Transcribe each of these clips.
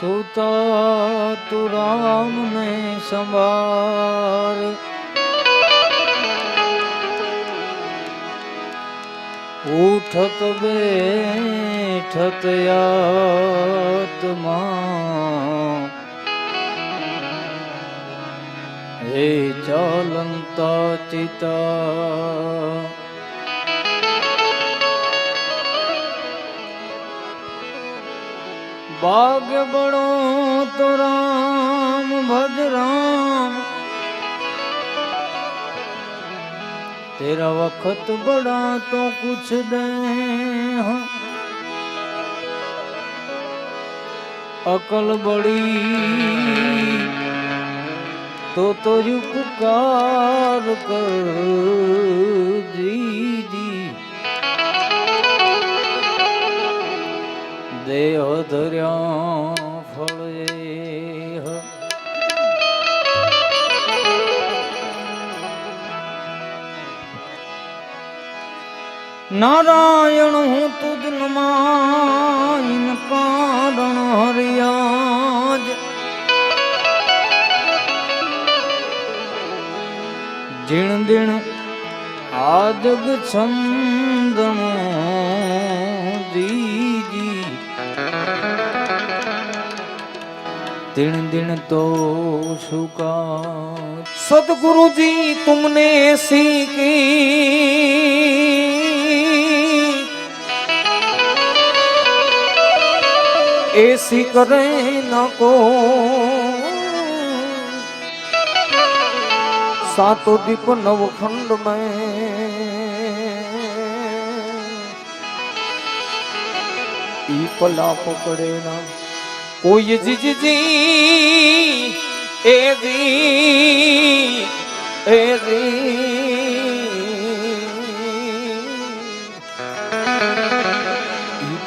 સુતા તું રામ ને સંભાળ. ઉઠત બેઠત આત્મા. હે ચાલંતા ચિતા બાગ બણો તો રામ ભદ્રામ તેરા વખત બડા તો કુછ દે અકલ બડી તો તોર્યું પુકાર કરજી દેહ ધર્યો ફળે નારાયણ હું તુજન માન કારણ હરિયાજ. જીણ દિણ આદગ છમ તીણ દિણ તો સુકા સદગુરુજી તુમને સીકી એસી કરે કો. સાતો દીપ નવખંડ મેં. પલા પકડે ના. કોઈ જીજી એ રી એ રી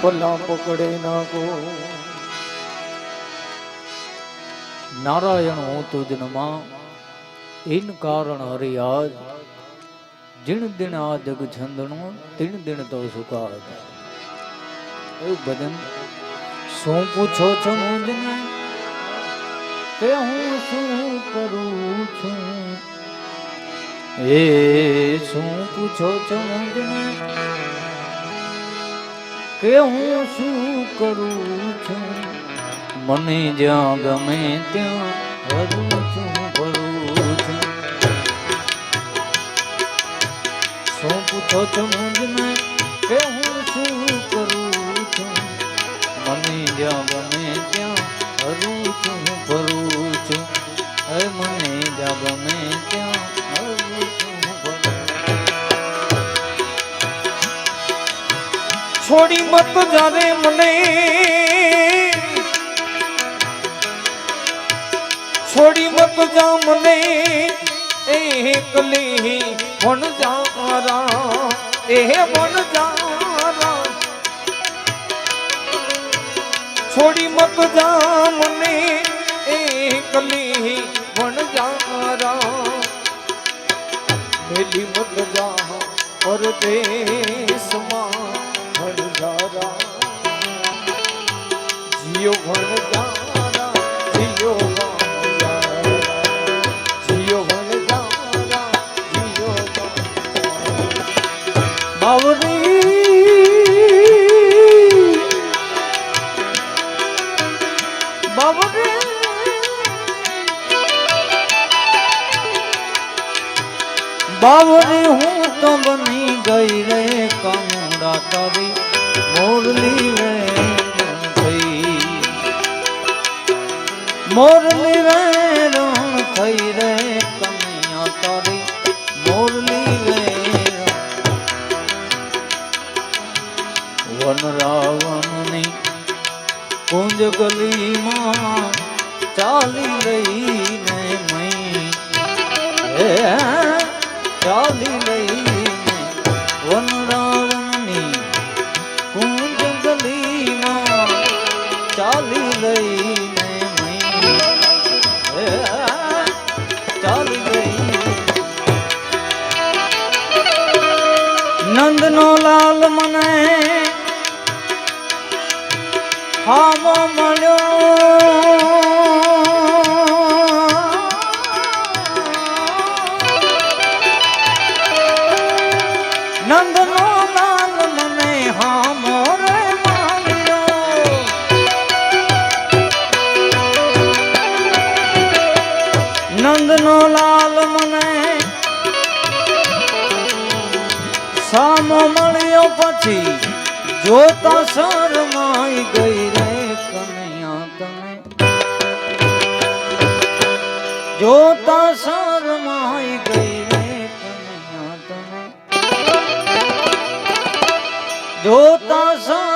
પલા પકડે ના ગો. નારાયણ હું તુજનમાં ઇન કારણ હરિયાજ જીણ દિન આ જગ છંદણો તીણ દિન તો સુખા હતા એવું બદન શું પૂછો છો મુજને? તે હું શું કરું છું? એ શું પૂછો છો મુજને? કે હું શું કરું છું? મને જ્યાં ગમે ત્યાં ભરું છું ભરું છું. શું પૂછો છો મુજને? જ્યાં ગમે ત્યાં હરું છું ભરું છું હે મને જ્યાં ગમે ત્યાં હરું છું મત જાને મને. છોડી મત જા મને. એકલી વણ જારા એ વણ જારા છોડી મત જા મને એકલી વણ જારા. મેલી મત જા પરદેશમાં વણ જારા. જીઓ બાવરી બાવરી હું તો બની ગઈ રે કાનુડા તારી મોરલી રે થઈ. મોરલી રે કુંજ ગલીમાં ચાલી મઈ હે ચાલી રહીને જોતા શરમાઈ ગઈ રે કનૈયા તમે. જોતા શરમાઈ ગઈ રે કનૈયા તમે. જોતા શર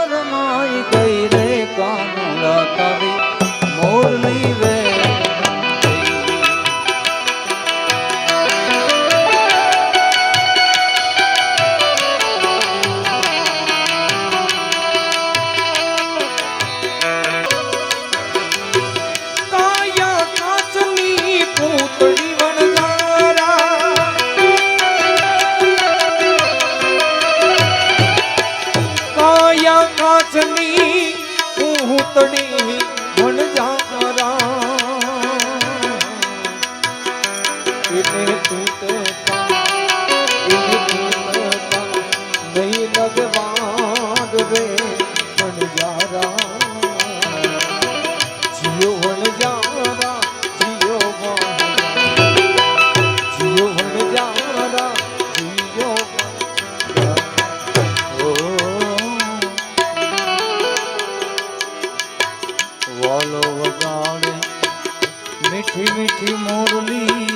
મીઠી મોરલી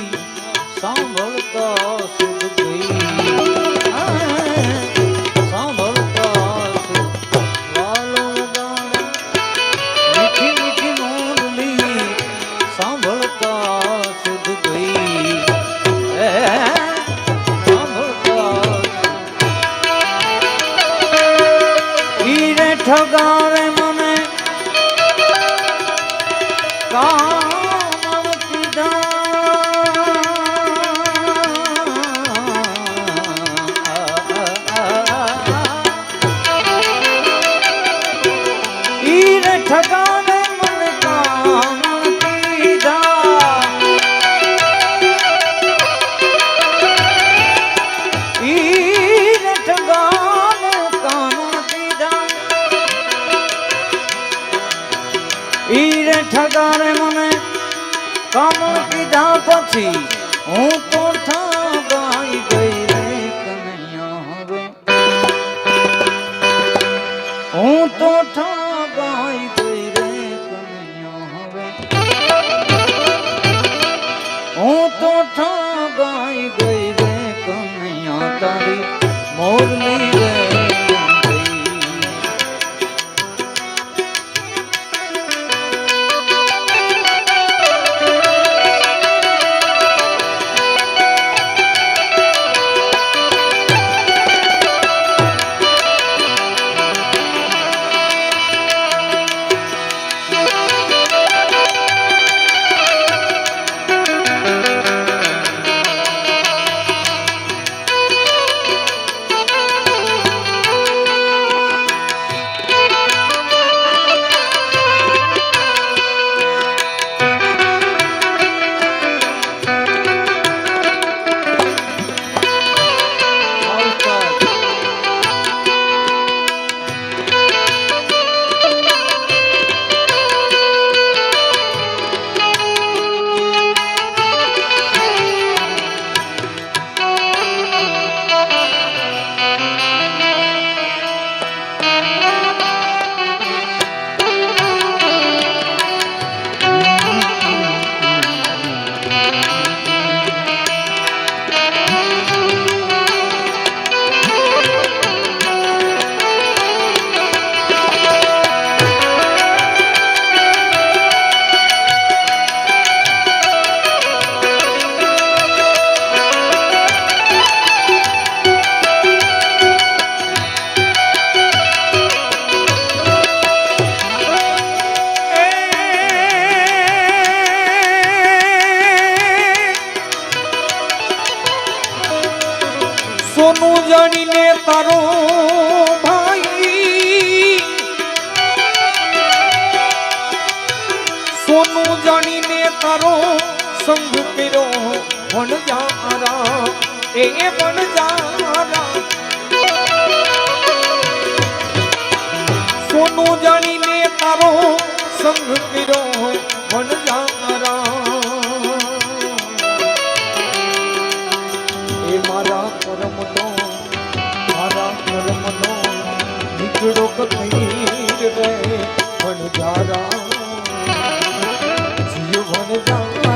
સાંભળતા સુધ ગઈ. સાંભળતા સુધ વાલો મીઠી મીઠી મોરલી સાંભળતા સુધ ગઈ. ઠગાવે મને કા sim સોનું જાણીને તારો સંગ કર્યો વણજારા એ વણજારા સોનું જાણીને તારો સંગ કર્યો વણજારા એ મારા કરમનો મારા કરમનો, નીકળો કથીર રે વણજારા જીયો વણજારા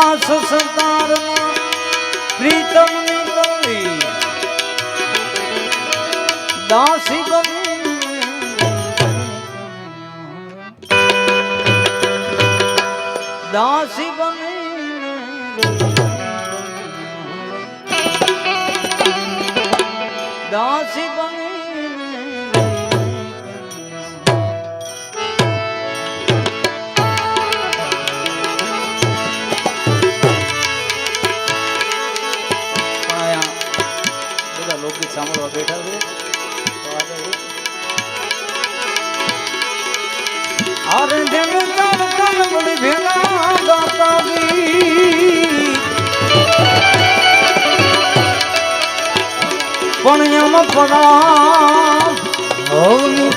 દાસ સંતારમાં પ્રીતમની દાસી દાસી બની દાસી પડા હવની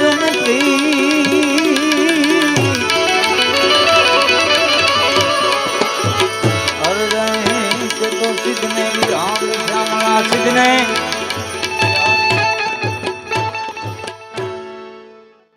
સિદ્ધને રામ શ્યામળા સિદ્ધને